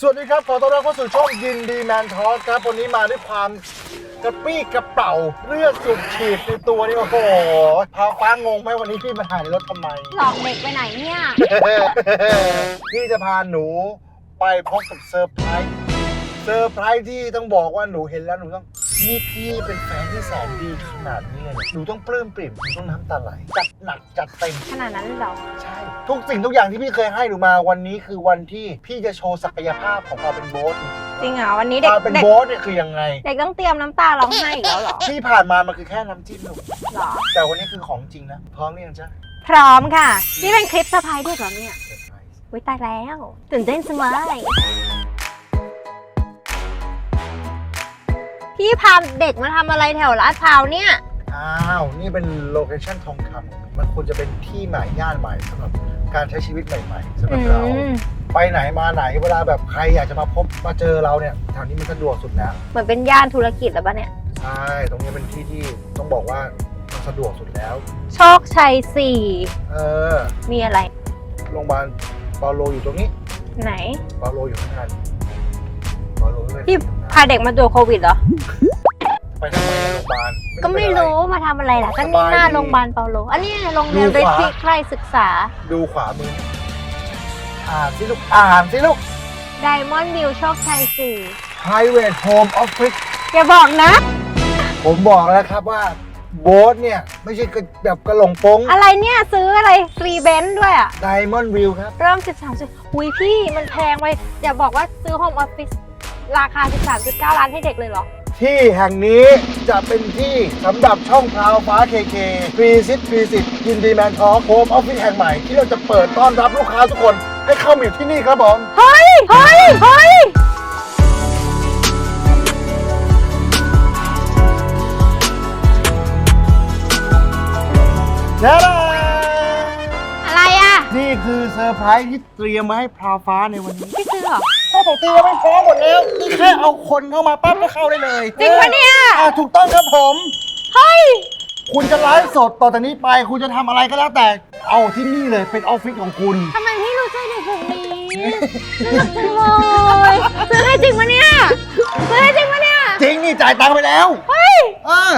สวัสดีครับ ขอต้อนรับเข้าสู่ช่องยินดีแมนทอสครับ วันนี้มาด้วยความกระปรี้กระเป๋าเลือดสูบฉีดในตัวนี่โอ้โหพาฟ้างงไหมวันนี้พี่มาถ่ายในรถทำไม หลอกเด็กไปไหนเนี่ย พี่จะพาหนูไปพบกับเซอร์ไพรส์เซอร์ไพรส์ที่ต้องบอกว่าหนูเห็นแล้วหนูต้อง นี่พี่เป็นแฟนที่แสนดีขนาดนี้เลยหนูต้องปลื้มปริ่มหนูต้องน้ำตาไหลจัดหนักจัดเต็ม ขนาดนั้นเลยเหรอ ใช่ ทุกสิ่งทุกอย่างที่พี่เคยให้หนูมาวันนี้คือวันที่พี่จะโชว์ศักยภาพของความเป็นโบ๊ทจริงเหรอ วันนี้เด็กความเป็นเด็กโบ๊ทเนี่ยคือยังไง เด็กต้องเตรียมน้ำตาร้องไห้อีกแล้วเหรอที่ผ่านมามันคือแค่น้ำจิ้มหนูเหรอ แต่วันนี้คือของจริงนะ พร้อมหรือยังจ๊ะพร้อมค่ะ นี่เป็นคลิปเซอร์ไพรส์เด็กเหรอเนี่ยเซอร์ไพรส์วิตายแล้ว ตื่นเต้นสมัย พี่พาเด็กมาทำอะไรแถวลาดพร้าวเนี่ย อ้าว นี่เป็นโลเคชั่นทองคำมันควรจะเป็นที่ใหม่ย่านใหม่สำหรับการใช้ชีวิตใหม่ๆสำหรับเรา อืม ไปไหนมาไหนเวลาแบบใครอยากจะมาพบมาเจอเราเนี่ยแถวนี้มันสะดวกสุดแล้ว เหมือนเป็นย่านธุรกิจแล้วปะเนี่ย ใช่ ตรงนี้เป็นที่ที่ต้องบอกว่ามันสะดวกสุดแล้ว โชคชัยสี่เออ มีอะไร โรงพยาบาลเปาโลอยู่ตรงนี้ไหน เปาโลอยู่ข้างหน้านี่เปาโลไม่พี่พาเด็กมาตรวจโควิดเหรอ ไปทำไมโรงพยาบาลก็ไม่รู้มาทำอะไรล่ะก็นี่หน้าโรงพยาบาลเปาโล อันนี้โรงเรียนดูฤทขวาธิใครศึกษาดูขวามือ อ่านสิลูก อ่านสิลูก ไดมอนด์วิวโชคชัยสี่ private home office อย่าบอกนะ ผมบอกแล้วครับว่า โบ๊ทเนี่ย ไม่ใช่กระแบบกระหลงปงอะไรเนี่ยซื้ออะไรฟรีเบนซ์ด้วยอะ Diamond View ครับ เริ่ม 13จุดหุยพี่มันแพงไปอย่าบอกว่าซื้อโฮมออฟฟิศ ราคา 13.9 ล้านให้เด็กเลยเหรอ ที่แห่งนี้จะเป็นที่สำหรับช่องพราวฟ้าเคเคฟรีซิตฟรีสิทธิ์ยินดีแมนทอโฮมออฟฟิศแห่งใหม่ที่เราจะเปิดต้อนรับลูกค้าทุกคนให้เข้ามาอยู่ที่นี่ครับผม เฮ้ย เฮ้ย เฮ้ยนะอะไรอะนี่ คือเซอร์ไพรส์ที่เตรียมมาให้พราวฟ้าในวันนี้ พี่ซื้อเหรอ พ่อผมเตรียมไม่พร้อมหมดแล้วนี่แค่เอาคนเข้ามาปั๊บก็เข้าได้เลยจริงปะเนี่ย อ่าถูกต้องครับผม เฮ้ย คุณจะไลฟ์สดต่อจากนี้ไป คุณจะทำอะไรก็แล้วแต่ เอาที่นี่เลยเป็นออฟฟิศของคุณ ทำไมพี่รู้ใจเด็กกลุ่มนี้น่ารักจังเลยซื้อให้จริงปะเนี่ย ซื้อให้จริงปะเนี่ย จริงนี่จ่ายตังค์ไปแล้ว เฮ้ย เออ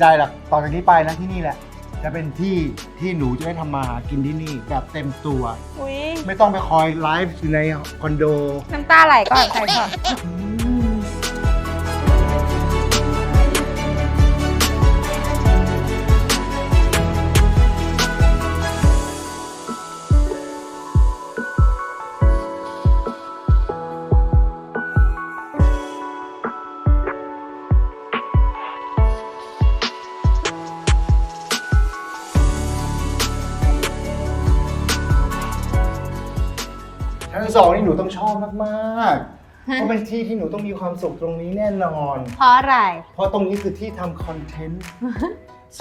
ใจหรอกต่อจากนี้ไปนะที่นี่แหละ จะเป็นที่ที่หนูจะได้ทำมาหากินที่นี่แบบเต็มตัว อุ้ยไม่ต้องไปคอยไลฟ์อยู่ในคอนโดน้ำตาไหลก่อนใครก่อน ชั้นสองนี่หนูต้องชอบมากๆเพราะเป็นที่ที่หนูต้องมีความสุขตรงนี้แน่นอน เพราะอะไร เพราะตรงนี้คือที่ทำคอนเทนต์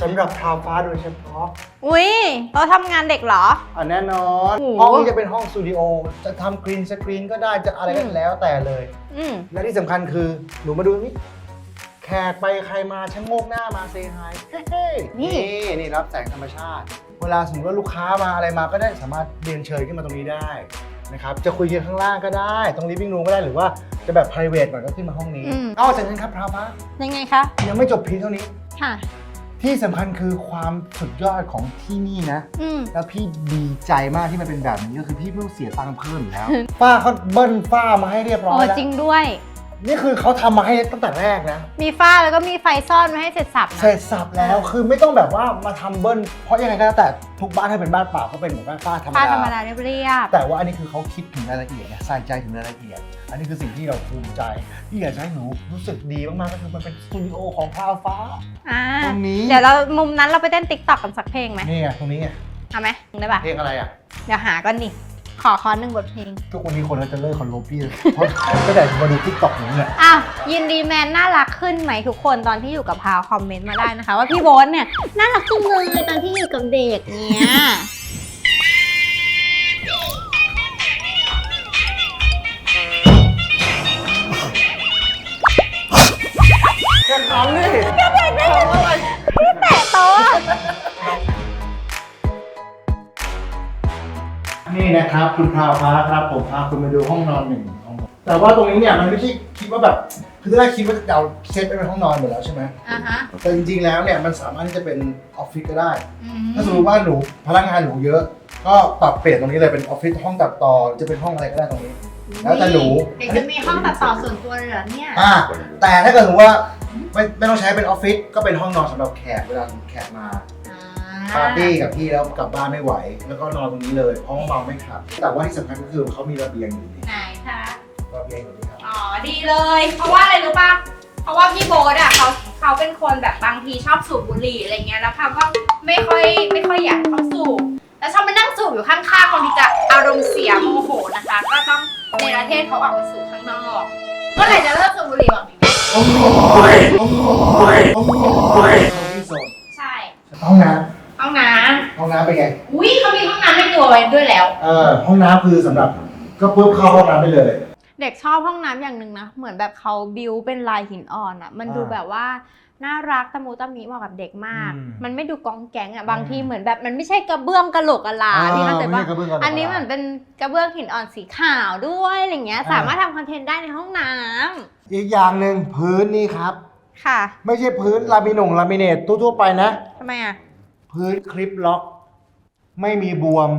สำหรับทาวฟ้าโดยเฉพาะ อุ้ยโต๊ะทำงานเด็กเหรอ อะแน่นอน โอ้โห ห้องนี้จะเป็นห้องสตูดิโอ จะทำกรีนสกรีนก็ได้จะอะไรก็แล้วแต่เลย อืมและที่สำคัญคือหนูมาดูนี่แขกไปใครมาชะโงกหน้ามาเซฮายเฮ้ๆนี่นี่รับแสงธรรมชาติ เวลาสมมติว่าลูกค้ามาอะไรมาก็ได้สามารถเรียนเชิญขึ้นมาตรงนี้ได้ นะครับจะคุยกันข้างล่างก็ได้ ตรง living room ก็ได้หรือว่าจะแบบ private หน่อยก็ขึ้นมาห้องนี้นอกจากนั้นครับพระพระยังไงคะยังไม่จบเพียงเท่านี้ ค่ะ ที่สำคัญคือความสุดยอดของที่นี่นะ อืม แล้วพี่ดีใจมากที่มันเป็นแบบนี้ก็คือพี่ไม่ต้องเสียตังค์เพิ่มอยู่แล้วฝ้าเขาเบิ้ลฝ้ามาให้เรียบร้อโอ้ยแล้วจริงด้วย นี่คือเขาทำมาให้ตั้งแต่แรกนะ มีฝ้าแล้วก็มีไฟซ่อนไว้ให้เสร็จสับนะ เสร็จสับแล้วคือไม่ต้องแบบว่ามาทำเบิ้ลเพราะยังไงก็แล้วแต่ทุกบ้านถ้าเป็นบ้านเปล่าก็เป็นเหมือนบ้านฝ้าธรรมฝ้าดาธรรมดา เรียบแต่ว่าอันนี้คือเขาคิดถึงรายละเอียดไงใส่ใจถึงรายละเอียด อันนี้คือสิ่งที่เราภูมิใจ ที่อยากจะให้หนูรู้สึกดีมากๆก็คือมันเป็นสตูดิโอของพราวฟ้า ๆอ่าตรงนี้ เดี๋ยวเรามุมนั้นเราไปเต้นติ๊กต็อกกันสักเพลงไหมนี่ไงตรงนี้ไงเอาไหมได้ปะเพลงอะไรอะ เดี๋ยวหาก่อนนี่ ขอคอนหนึ่งบทเพลง ทุกวันนี้คนก็จะเลิกคอนโลพี่เลยเพราะตั้งแต่มาดูทิกตอกนี้เนี่ยอ้าวยินดีแมนน่ารักขึ้นไหมทุกคนตอนที่อยู่กับพาวคอมเมนต์มาได้นะคะ ว่าพี่โบ๊ทเนี่ยน่ารักจังเลยตอนที่อยู่กับเด็กเนี่ยแค่คำนี่แตะโต๊ะ นี่นะครับ คุณพาวพาครับ ผมพาคุณมาดูห้องนอนหนึ่งห้องนอนแต่ว่าตรงนี้เนี่ยมันไม่ใช่คิดว่าแบบคือตอนแรกคิดว่าจะเอาเซตไปเป็นห้องนอนหมดแล้วใช่ไหมอะฮะแต่จริงๆแล้วเนี่ยมันสามารถที่จะเป็นออฟฟิศก็ได้ อืมถ้าสมมติว่าหนูพนักงานหนูเยอะ ก็ปรับเปลี่ยนตรงนี้เลยเป็นออฟฟิศห้องตัดต่อหรือจะเป็นห้องอะไรก็ได้ตรงนี้ แล้วแต่หนู เด็กจะมีห้องตัดต่อส่วนตัวเลยเหรอเนี่ย อ่า แต่ถ้าเกิดสมมติว่าไม่ไม่ต้องใช้เป็นออฟฟิศก็เป็นห้องนอนสำหรับแขกเวลาแขกมา ปาร์ตี้กับพี่แล้วกลับบ้านไม่ไหว แล้วก็นอนตรงนี้เลยเพราะว่าเมาไม่ขับ แต่ว่าที่สำคัญก็คือเขามีระเบียงอยู่นี่ไหนคะระเบียงอยู่นี่ครับอ๋อดีเลย เพราะว่าอะไรรู้ป่ะเพราะว่าพี่โบ๊ทอะเขาเขาเป็นคนแบบบางทีชอบสูบบุหรี่อะไรเงี้ยแล้วพาก็ไม่ค่อยไม่ค่อยอยากให้เขาสูบแล้วชอบมานั่งสูบอยู่ข้างๆคนที่จะอารมณ์เสียโมโหนะคะ ก็ต้องในประเทศเขาออกไปสูบข้างนอกเมื่อไหร่จะเลิกสูบบุหรี่หวังดีโอ้ยโอ้ยโอ้ยที่โซนใช่ห้องน้ห้องน้ำ ห้องน้ำเป็นไงำอุ้ยเขามีห้องน้ำให้ตัวไว้ด้วยแล้ว เออห้องน้ำคือสำหรับ ก็ปุ๊บเข้าห้องน้ำได้เลย เด็กชอบห้องน้ำอย่างหนึ่งนะ เหมือนแบบเขาบิวเป็นลายหินอ่อนอะ่ะมันดูอ่าแบบว่าน่ารักตะมูตะมิเหมาะกับเด็กมาก อืม มันไม่ดูกองแก๊งอะ่ะอืมบางทีเหมือนแบบมันไม่ใช่กระเบื้องกระโหลกกะลาที่เข้าใจไม่ปะใช่กระเบื้องกระดาษ อันนี้มันเป็นกระเบื้องหินอ่อนสีขาวด้วยอะไรเงี้ย อ่า สามารถทำคอนเทนต์ได้ในห้องน้ำอีกอย่างหนึ่งพื้นนี่ครับ ค่ะไม่ใช่พื้นลามินงลามิเนตทั่วๆไปนะ ทำไมอะ พื้นคลิปล็อก ไม่มีบวม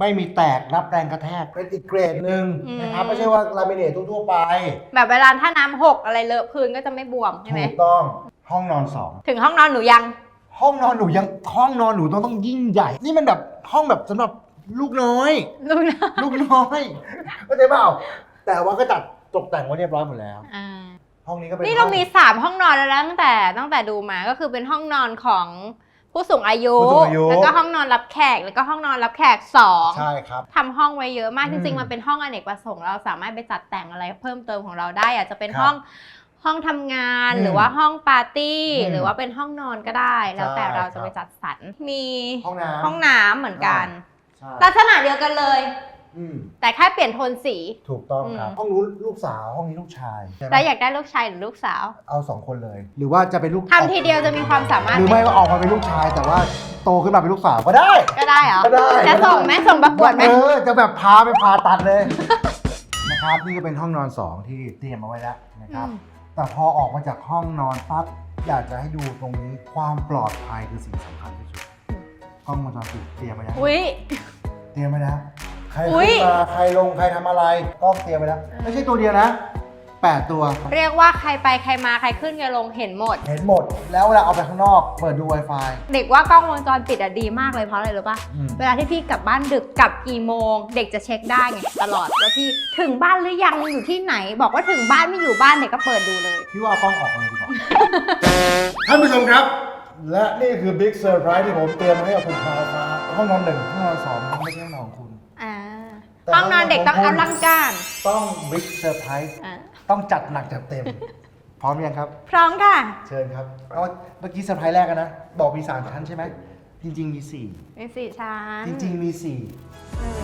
ไม่มีแตกรับแรงกระแทกเป็นอีกเกรดหนึ่งอืมนะครับ ไม่ใช่ว่าลามิเนตทั่วๆไป แบบเวลาถ้าน้ำหกอะไรเลอะพื้นก็จะไม่บวมใช่ไหมถูกต้องห้องนอนสองถึงห้องนอนหนูยัง ห้องนอนหนูยังห้องนอนหนูต้องต้องยิ่งใหญ่ นี่มันแบบห้องแบบสำหรับลูกน้อย ลูกนะลูกน้อยเข้าใจเปล่าแต่ว่าก็จัดตกแต่งไว้เรียบร้อยหมดแล้ว อ่าห้องนี้ก็เป็นนี่เราห้อง มีสามห้องนอนแล้วนะตั้งแต่ตั้งแต่ดูมาก็คือเป็นห้องนอนของ ผู้สูงอายุ ผู้สูงอายุ แล้วก็ห้องนอนรับแขก แล้วก็ห้องนอนรับแขกสองใช่ครับ ทำห้องไว้เยอะมากอืจมริงๆมันเป็นห้องอเนกประสงค์ เราสามารถไปจัดแต่งอะไรเพิ่มเติมของเราได้อาจจะเป็นครับห้องห้องทำงาน อืมหรือว่าห้องปาร์ตี้ อืมหรือว่าเป็นห้องนอนก็ได้ แล้วแต่ใช่เราจะครับไปจัดสรร มีห้องน้ำห้องน้ำเหมือนกัน ใช่ลักษณะเดียวกันเลย อืมแต่แค่เปลี่ยนโทนสี ถูกต้องครับ อืม ห้องนู้นลูกสาวห้องนี้ลูกชายใช่ไหมแล้วอยากได้ลูกชายหรือลูกสาวเอาสองคนเลย หรือว่าจะเป็นลูกทำทีเดียวจะมีความสามารถหรือไหมไม่ก็ออกมาเป็นลูกชาย แต่ว่าโตขึ้นมาเป็นลูกสาวก็ได้ ก็ได้เหรอก็ได้ จะส่งไหมส่งประกวดไหมเออจะแบบพาไปพาตัดเลย นะครับนี่ก็เป็นห้องนอนสองที่เตรียมเอาไว้แล้วนะครับ อืมแต่พอออกมาจากห้องนอนปั๊บอยากจะให้ดูตรงนี้ความปลอดภัยคือสิ่งสำคัญที่สุดกล้องวงจรปิดเตรียมไว้นะอุ้ยเตรียมไว้นะ ใครอุ๊ขึ้ย นมาใครลงใครทำอะไรกล้องเตรียมไว้แล้ว ไม่ใช่ตัวเดียวนะแปดตัว เรียกว่าใครไปใครมาใครขึ้นใครลงเห็นหมด เห็นหมด แล้วเวลาเอาไปข้างนอก เปิดดู Wi-Fi เด็กว่ากล้องวงจรปิดอะดีมากเลยเพราะอะไรรู้ป่ะ อืม เวลาที่พี่กลับบ้านดึกกลับกี่โมง เด็กจะเช็คได้ไงตลอดว่าพี่ถึงบ้านหรือยังอยู่ที่ไหน บอกว่าถึงบ้านไม่อยู่บ้านเด็กก็เปิดดูเลย พี่ว่าเอากล้องออกเลยดีกว่า ท่านผู้ชมครับ และนี่คือบิ๊กเซอร์ไพรส์ที่ผมเตรียมมาให้กับคุณพาวฟ้าห้องนอนหนึ่งห้องนอนสองไม่ใช่ห้องนอนของคุณอ่าแต่ ห้องนอนเด็กต้องห้องนอนเอาลังการต้องบิ๊กเซอร์ไพรส์อ่าต้องจัดหนักจัดเต็ม พร้อมยังครับ พร้อมค่ะ เชิญครับเอาเมื่อกี้เซอร์ไพรส์แรกกันนะ บอกมีสามชั้นใช่ไหม จริง ๆ มีสี่มีสี่ชั้นจริง ๆ มีสี่เออ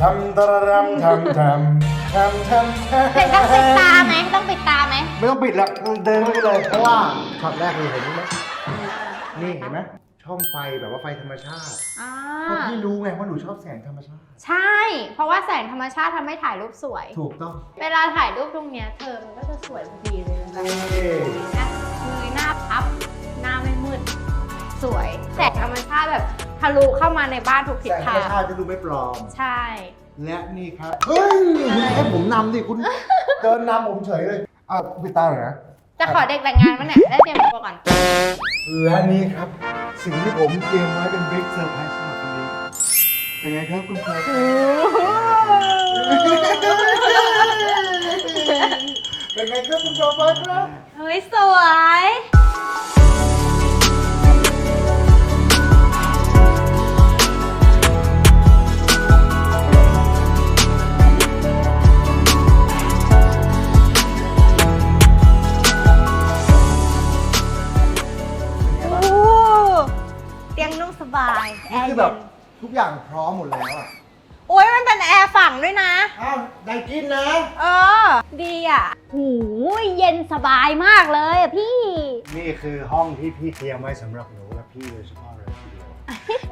ทำตะรำทำทำทำทำทำเด็กต้องปิดตาไหมต้องปิดตาไหมไม่ต้องปิดละเดินเข้าไปเลยเพราะว่าช็อตแรกเลยเห็นไหมนี่เห็นไหม ช่องไฟแบบว่าไฟธรรมชาติอ่าเพราะพี่รู้ไงว่าหนูชอบแสงธรรมชาติ ใช่ เพราะว่าแสงธรรมชาติทำให้ถ่ายรูปสวย ถูกต้องเวลาถ่ายรูปตรงเนี้ยเธอมันก็จะสวยพอดีเลยนะคะนี่นะเงยหน้าพับ หน้าไม่มืด สวยแสงธรรมชาติแบบทะลุเข้ามาในบ้านทุกทิศแสงธรทารมงชาติจะดูไม่ปลอม ใช่ และนี่ครับ เฮ้ยคุณให้ผมนำดิคุณเกินนำผมเฉยเลยอะปิดตาหน่อยนะ จะขอเด็กแต่งงานมั้ยเนี่ย ได้เตรียมตัวก่อน และนี่ครับ สิ่งที่ผมเตรียมไว้เป็นบิ๊กเซอร์ไพรส์สำหรับวันนี้ เป็นไงครับคุณพลอยเป็นไงครับคุณพลอยครับ เฮ้ยสวย บาย แอนี่ร์คือเย็แบบนทุกอย่างพร้อมหมดแล้วอะ โอ้ยมันเป็นแอร์ฝั่งด้วยนะ อ้าวได้กินนะ เออ ดีอะหูยเย็นสบายมากเลยอะพี่ นี่คือห้องที่พี่เตรียมไว้สำหรับหนูและพี่โดยเฉพาะเลยทีเดียว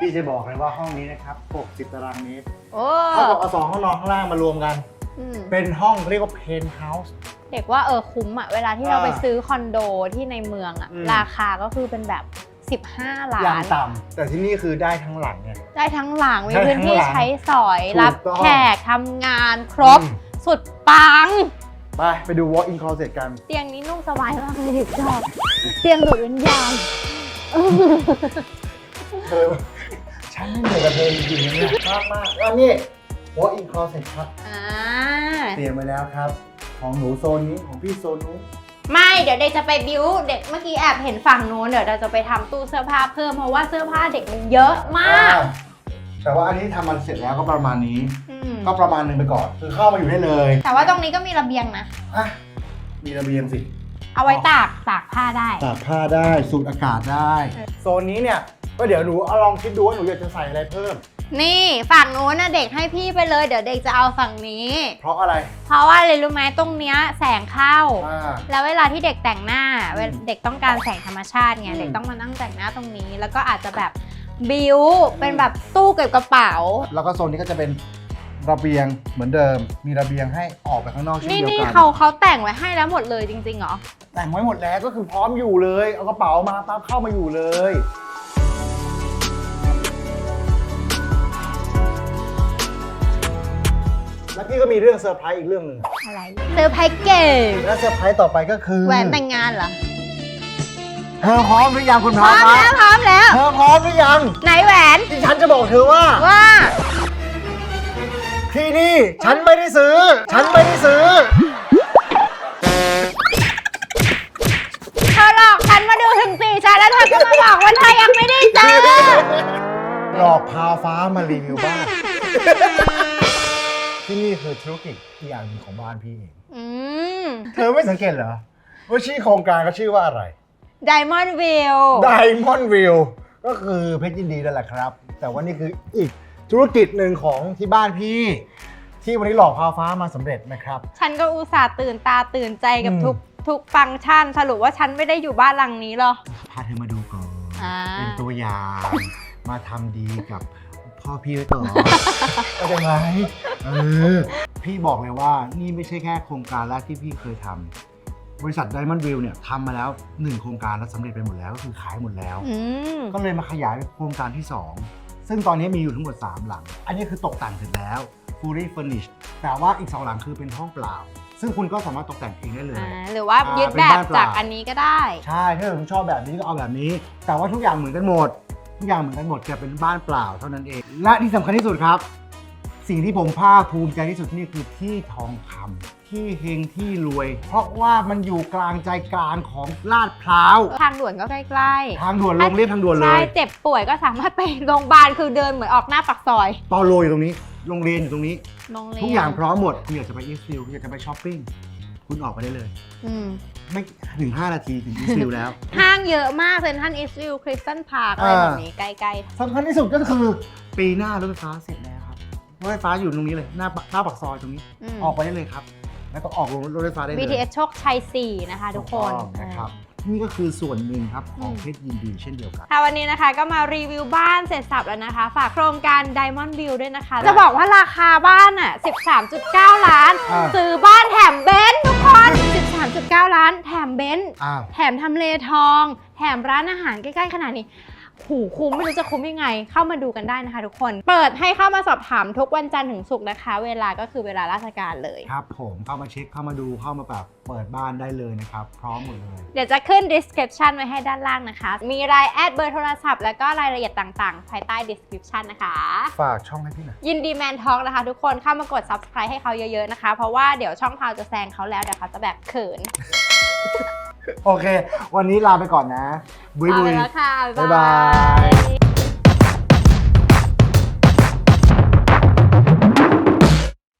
พี่จะบอกเลยว่าห้องนี้นะครับ60ตารางเมตรโอ้เท่ากับเอาสองห้องนอนข้างล่างมารวมกัน อืมเป็นห้องเรียกว่าเพนท์เฮาส์ เด็กว่าเออคุ้มอะเวลาที่เราอ่าไปซื้อคอนโดที่ในเมืองอะอืม ราคาก็คือเป็นแบบ 15 ล้าอย่างน ต่ำแต่ที่นี่คือได้ทั้งหลังไง ได้ทั้งหลังมีได้ทั้งพื้นที่หลังใช้สอยถูกรับต้อง แขกทำงานครบ อืมสุดปัง ไปไปดู walk-in closet กัน เตียงนี้นุ่มสบายมากเลยเด็กชอบเตียงดูดวิญญาณเธอฉันไม่เหนื่อยกับเธอจริงๆนะเนี่ยมากมากแล้วนี่ walk-in closet ครับ อ่าเตรียมไว้แล้วครับ ของหนูโซนนี้ของพี่โซนนู้น ไม่เดี๋ยวเด็กจะไปบิวเด็กเมื่อกี้แอบเห็นฝั่งนู้นเดี๋ยวเราจะไปทำตู้เสื้อผ้าเพิ่มเพราะว่าเสื้อผ้าเด็กมันเยอะมากอ่าแต่ว่าอันนี้ทำมันเสร็จแล้วก็ประมาณนี้ อืมก็ประมาณหนึ่งไปก่อนคือเข้ามาอยู่ได้เลยแต่ว่าตรงนี้ก็มีระเบียงนะ อะมีระเบียงสิ เอาไว้ตากตากผ้าได้ ตากผ้าได้สูดอากาศได้ โซนนี้เนี่ยก็เดี๋ยวหนูเอาลองคิดดูว่าหนูอยากจะใส่อะไรเพิ่ม นี่ฝั่งนู้นนะเด็กให้พี่ไปเลย เดี๋ยวเด็กจะเอาฝั่งนี้ เพราะอะไร เพราะว่าอะไรรู้ไหมตรงเนี้ยแสงเข้า อ่า แล้วเวลาที่เด็กแต่งหน้าเวลอืมเด็กต้องการแสงธรรมชาติไงอืม เด็กต้องมานั่งแต่งหน้าตรงนี้ แล้วก็อาจจะแบบบิวเป็นแบบตู้เก็บกระเป๋า แล้วก็โซนนี้ก็จะเป็นระเบียงเหมือนเดิม มีระเบียงให้ออกไปข้างนอกเช่นนี่เดียวนี่กันเขาเขาแต่งไว้ให้แล้วหมดเลยจริงๆเหรอ แต่งไว้หมดแล้วก็คือพร้อมอยู่เลย เอากระเป๋ามาปั๊บเข้ามาอยู่เลย แล้วพี่ก็มีเรื่องเซอร์ไพรส์อีกเรื่องหนึ่งอะไรเซอร์ไพรส์เกมและเซอร์ไพรส์ต่อไปก็คือแหวนแต่งงานเหรอเธอพร้อมหรือยังคุณพพร้ร้ออมมแล้วพร้อมแล้ว เธอพร้อมหรือยังไหนแหวนที่ฉันจะบอกเธอว่า ว่า ที่นี่ฉันไม่ได้ซื้อ ฉันไม่ได้ซื้อ เธอหลอกฉันมาดูถึงสี่ชั้นแล้วเธอก็มาบอกว่าเธอยังไม่ได้เจอหลอกพาฟ้ามารีวิวบ้าน ที่นี่คือธุรกิจอีกอย่างหนึ่งของบ้านพี่เอง อืม เธอไม่สังเกตเหรอ ว่าชื่อโครงการเขาชื่อว่าอะไร Diamond View Diamond View ก็คือเพชรยินดีนั่นแหละครับ แต่ว่านี่คืออีกธุรกิจหนึ่งของที่บ้านพี่ ที่วันนี้หลอกพาฟ้ามาสำเร็จนะครับ ฉันก็อุตส่าห์ตื่นตาตื่นใจกับอืม ทุกทุกฟังก์ชัน สรุปว่าฉันไม่ได้อยู่บ้านหลังนี้หรอ พาเธอมาดูก่อน อ่า เป็นตัวอย่าง มาทำดีกับ พ่อพี่ไว้ก่อนเข้าใจไหมเออพี่บอกเลยว่านี่ไม่ใช่แค่โครงการแรกที่พี่เคยทำบริษัท Diamond View เนี่ยทำมาแล้ว 1 โครงการแล้วสำเร็จไปหมดแล้วก็คือขายหมดแล้ว อืมก็เลยมาขยายโครงการที่ 2 ซึ่งตอนนี้มีอยู่ทั้งหมด 3 หลัง อันนี้คือตกแต่งเสร็จแล้ว fully furnished แต่ว่าอีก 2 หลังคือเป็นห้องเปล่า ซึ่งคุณก็สามารถตกแต่งเองได้เลย อ่าหรือว่าอ่ายึดเป็นแบบบ้านเปล่าจากอันนี้ก็ได้ ใช่ ถ้าเกิดคุณชอบแบบนี้ก็เอาแบบนี้ แต่ว่าทุกอย่างเหมือนกันหมดทุ กอย่างเหมือนกันหมดจะเป็นบ้านเปล่าเท่านั้นเอง และที่สำคัญที่สุดครับ สิ่งที่ผมภาคภูมิใจที่สุดนี่คือที่ทองคำที่เฮงที่รวย เพราะว่ามันอยู่กลางใจกลางของลาดพร้าว ทางด่วนก็ใกล้ทางด่วนลงเรียบทางด่วนๆเลใช่ยเจ็บป่วยก็สามารถไปโรงพยาบาลคือเดินเหมือนออกหน้าปากซอยปอโลอยู่ตรงนี้ โรงเรียนอยู่ตรงนี้โรงเรียนทุกอย่างพร้อมหมดคุณอยากจะไปอีสฟิลคุณอยากจะไปช้อปปิ้ง คุณออกไปได้เลย อืม ไม่ถึง 5 นาทีถึงอีสฟิลแล้ว ห้างเยอะมากเซนทันอีสต์วิวคริสตันพาร์คอะไรอ่าแบบนี้ใกล้สำคัญที่สุดก็คือปีหน้ารถไฟฟ้าเสร็จแล้วครับรถไฟฟ้าอยู่ตรงนี้เลยหน้าปากหน้าปากซอยตรงนี้ ๆอืม ออกไปได้เลยครับ แล้วก็ออกลงรถไฟฟ้าได้เลย BTS โชคชัย4 นะคะทุกคน ถูต้องนะครับ นี่ก็คือส่วนหนึ่งครับของอืมเพชรยินดีเช่นเดียวกัน ค่ะวันนี้นะคะก็มารีวิวบ้านเสร็จสับแล้วนะคะ ฝากโครงการ Diamond View ด้วยนะคะ จะบอกว่าราคาบ้านอะ 13.9 ล้าน อ่า ซื้อบ้านแถมเบนซ์ทุกคน 13.9 ล้าน แถมเบนซ์อ้าว แถมทำเลทอง แถมร้านอาหารใกล้ ๆ ขนาดนี้ หูคุ้มไม่รู้จะคุ้มยังไง เข้ามาดูกันได้นะคะทุกคน เปิดให้เข้ามาสอบถามทุกวันจันทร์ถึงศุกร์นะคะ เวลาก็คือเวลาราชการเลย ครับผมเข้ามาเช็คเข้ามาดูเข้ามาแบบเปิดบ้านได้เลยนะครับ พร้อมหมดเลย เดี๋ยวจะขึ้น description ไว้ให้ด้านล่างนะคะ มีรายแอดเบอร์โทรศัพท์แล้วก็รายละเอียดต่างๆ ภายใต้ description นะคะ ฝากช่องให้พี่หน่อยยินดีแมนทอกนะคะ ทุกคนเข้ามากด subscribe ให้เขาเยอะๆนะคะ เพราะว่าเดี๋ยวช่องเราจะแซงเขาแล้วเดี๋ยวเขาจะแบบเขิน โอเค วันนี้ลาไปก่อนนะ บุยเอาบุไปยแล้วค่ะ บ๊ายบาย